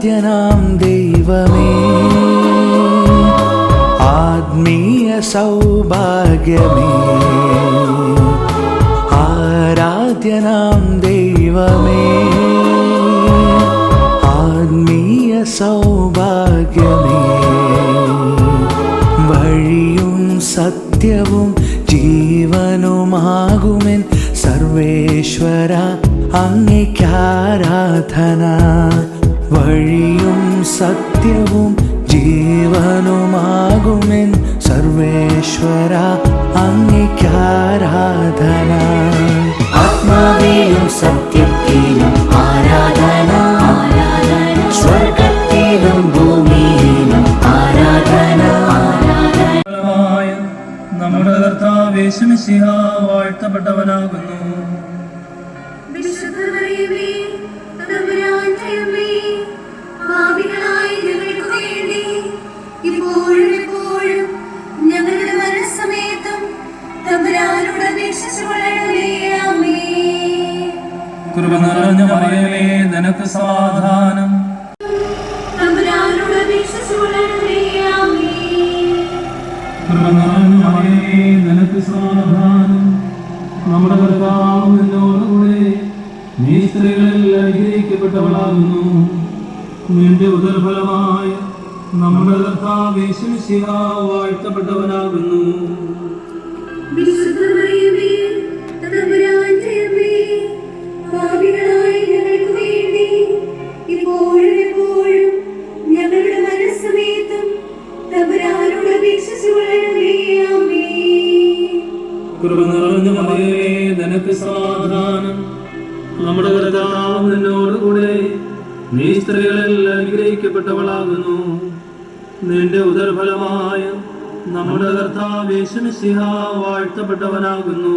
ആദ്യനാം ദൈവമേ. ആത്മീയ സൗഭാഗ്യമേ. ആരാധ്യനാം ദൈവമേ. ആത്മീയ സൗഭാഗ്യമേ. വഴിയും സത്യവും ജീവനുമാകുമെൻ സർവേശ്വര അങ്ങേക്കാരാധന വഴിയും സത്യവും ജീവനുമാകുമെൻ സർവേശ്വര അങ്ങയ്ക്കാരാധന ആത്മാവിലും സത്യത്തിലും ആരാധന. സ്വർഗത്തിലും ഭൂമിയിലും ആരാധന. നമ്മുടെ കർത്താവ് വാഴ്ത്തപ്പെട്ടവനാകുന്നു. കൃപ നിറഞ്ഞ മറിയമേ നിനക്ക് സമാധാനം. കൃപ നിറഞ്ഞ മറിയമേ നിനക്ക് സമാധാനം. നമ്മുടെ കർത്താവ് നിന്നോടുകൂടെ നീ സ്ത്രീകളിൽ അനുഗ്രഹിക്കപ്പെട്ടവളാകുന്നു. നിന്റെ ഉദർഫലമായ നമ്മുടെ കർത്താവേശുമിശിഹ വാഴ്ത്തപ്പെട്ടവനാകുന്നു. തമ്പുരാന്റെ കൃപ നിറഞ്ഞ മറിയമേ നിനക്ക് സമാധാനം നമ്മുടെ കർത്താവ് നിന്നോടുകൂടെ നീ സ്ത്രീകളിൽ അനുഗ്രഹിക്കപ്പെട്ടവളാകുന്നു. നിന്റെ ഉദർഫലമായ നമ്മുടെ കർത്താവ് യേശുമിശിഹ വാഴ്ത്തപ്പെട്ടവനാകുന്നു.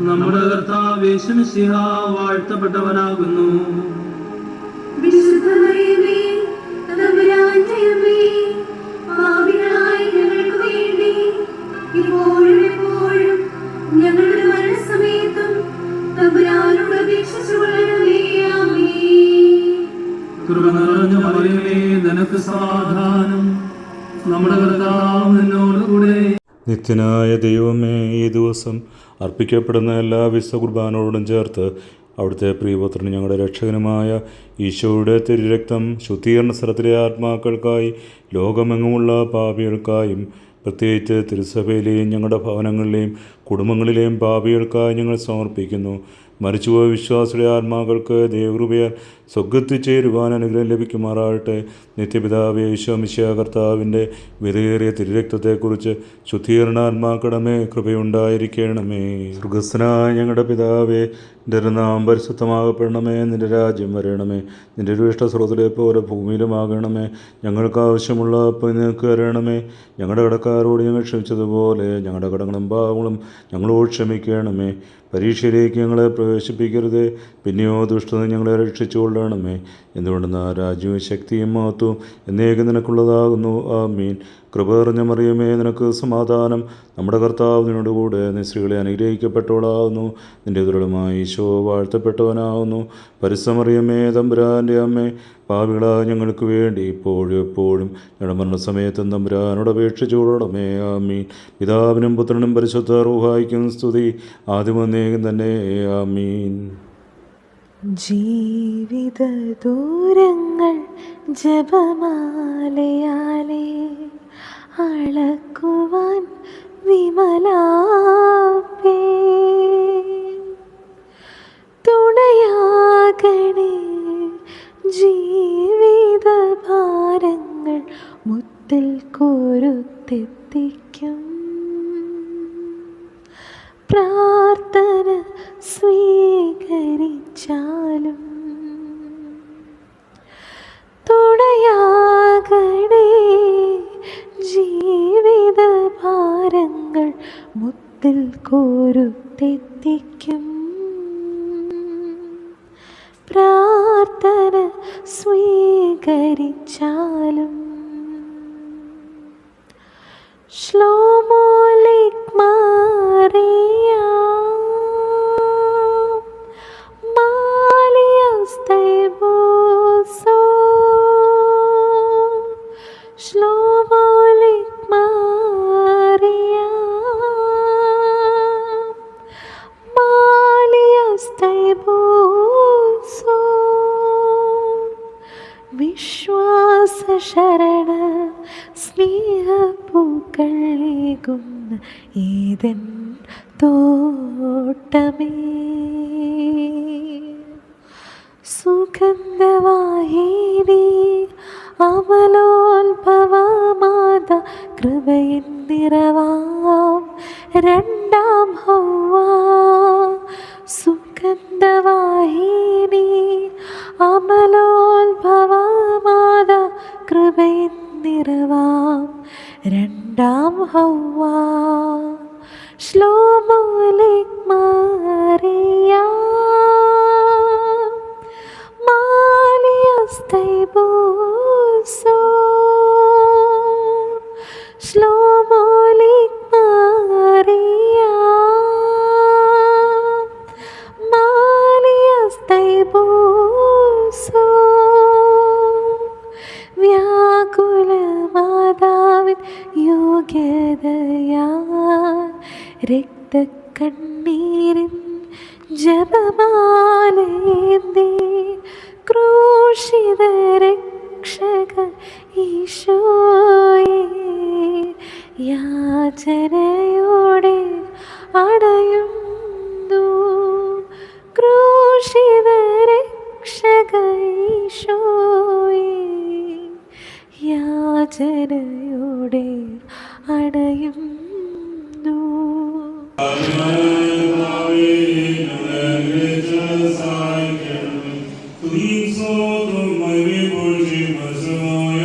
നമ്മുടെ കർത്താവ് യേശുമിശിഹ വാഴ്ത്തപ്പെട്ടവനാകുന്നു. കൃപ നിറഞ്ഞ മറിയമേ നിനക്ക് സമാധാനം നമ്മുടെ കർത്താവ് നിന്നോടുകൂടെ നിത്യനായ ദൈവമേ ഈ ദിവസം അർപ്പിക്കപ്പെടുന്ന എല്ലാ വിശ്വ കുർബാനോടും ചേർത്ത് അവിടുത്തെ പ്രിയപുത്രന് ഞങ്ങളുടെ രക്ഷകനുമായ ഈശോയുടെ തിരുരക്തം ശുദ്ധീകരണ സ്ഥലത്തിലെ ആത്മാക്കൾക്കായി ലോകമെങ്ങുമുള്ള പാപികൾക്കായും പ്രത്യേകിച്ച് തിരുസഭയിലെയും ഞങ്ങളുടെ ഭവനങ്ങളിലെയും കുടുംബങ്ങളിലെയും പാപികൾക്കായി ഞങ്ങൾ സമർപ്പിക്കുന്നു. മരിച്ചുപോയ വിശ്വാസിയുടെ ആത്മാക്കൾക്ക് ദൈവകൃപയാൽ സ്വർഗത്തിൽ ചേരുവാൻ അനുഗ്രഹം ലഭിക്കുമാറാകട്ടെ. നിത്യപിതാവ് ഈശോമിശിയ കർത്താവിന്റെ വിലയേറിയ തിരുരക്തത്തെക്കുറിച്ച് ശുദ്ധീകരണാത്മാക്കടമേ കൃപയുണ്ടായിരിക്കണമേ. സ്വർഗസ്ഥനായ ഞങ്ങളുടെ പിതാവേ നിന്റെ നാം പരിശുദ്ധമാകപ്പെടണമേ നിന്റെ രാജ്യം വരണമേ. നിന്റെ ഒരു ഇഷ്ടസ്രോതലെ പോലെ ഭൂമിയിലുമാകണമേ. ഞങ്ങൾക്ക് ആവശ്യമുള്ള നിനക്ക് തരണമേ ഞങ്ങളുടെ കടക്കാരോട് ഞങ്ങൾ ക്ഷമിച്ചതുപോലെ ഞങ്ങളുടെ കടങ്ങളും പാവങ്ങളും ഞങ്ങളോട് ക്ഷമിക്കണമേ. പരീക്ഷയിലേക്ക് ഞങ്ങളെ പ്രവേശിപ്പിക്കരുതേ. പിന്നെയോ ദുഷ്ടത ഞങ്ങളെ രക്ഷിച്ചുകൊള്ളണമേ. എന്തുകൊണ്ടെന്ന് രാജ്യവും ശക്തിയും മഹത്വവും എന്നേക്ക് നിനക്കുള്ളതാകുന്നു. ആ മീൻ കൃപ മറിയമേ നിനക്ക് സമാധാനം. നമ്മുടെ കർത്താവ് നിന്നോടുകൂടെ നീ സ്ത്രീകളെ അനുഗ്രഹിക്കപ്പെട്ടവളാകുന്നു നിന്റെ ദുർഘടമായി ഈശോ വാഴ്ത്തപ്പെട്ടവനാകുന്നു പരിസമറിയമേ തമ്പുരാന്റെ അമ്മേ പാവികളായ ഞങ്ങൾക്ക് വേണ്ടി ഇപ്പോഴും എപ്പോഴും ഞങ്ങളുടെ മരണസമയത്തും തമ്പുരാനോട് അപേക്ഷിച്ചുകൊള്ളണമേ ആമീൻ. പിതാവിനും പുത്രനും പരിശുദ്ധ റൂഹായിക്കും സ്തുതി. ആദ്യമന്നേകം തന്നെ. ആമീൻ. ജീവിത ദൂരങ്ങൾ ജപമാലയാലേ. അളക്കുവാൻ വിമലാപ്പേ. തുണയാകണേ ജീവിത ഭാരങ്ങൾ മുത്തിൽ കോരുത്തെത്തിക്കും. പ്രാർത്ഥന സ്വീകരിച്ചാലും തുണയാകണേ ജീവിത ഭാരങ്ങൾ മുത്തിൽ കോരുത്തെത്തിക്കും. പ്രാർത്ഥന സ്വീകരിച്ചാലും ശ്ലോമോലിക് മാറിയ വിശ്വാസ ശരണ സ്നേഹപ്പൂക്കളേകുന്ന ഏതൻ തോട്ടമേ. സുഗന്ധവാഹിനി അമലോത്ഭവമാത കൃപയിൻ നിറവാം. രണ്ടാം ഹൗവ സുഗന്ധവാഹിനി അമലോത്ഭവമാത രണ്ടാം ഹൗവ. ശ്ലോമോലിക് മാറിയ. ജപമാലേന്തി ക്രൂശിത രക്ഷക ഈശോയെ യാചനയോടെ അടയുന്നു. ക്രൂശിത രക്ഷക ഈശോയെ യാചനയോടെ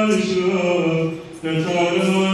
arşa, yatar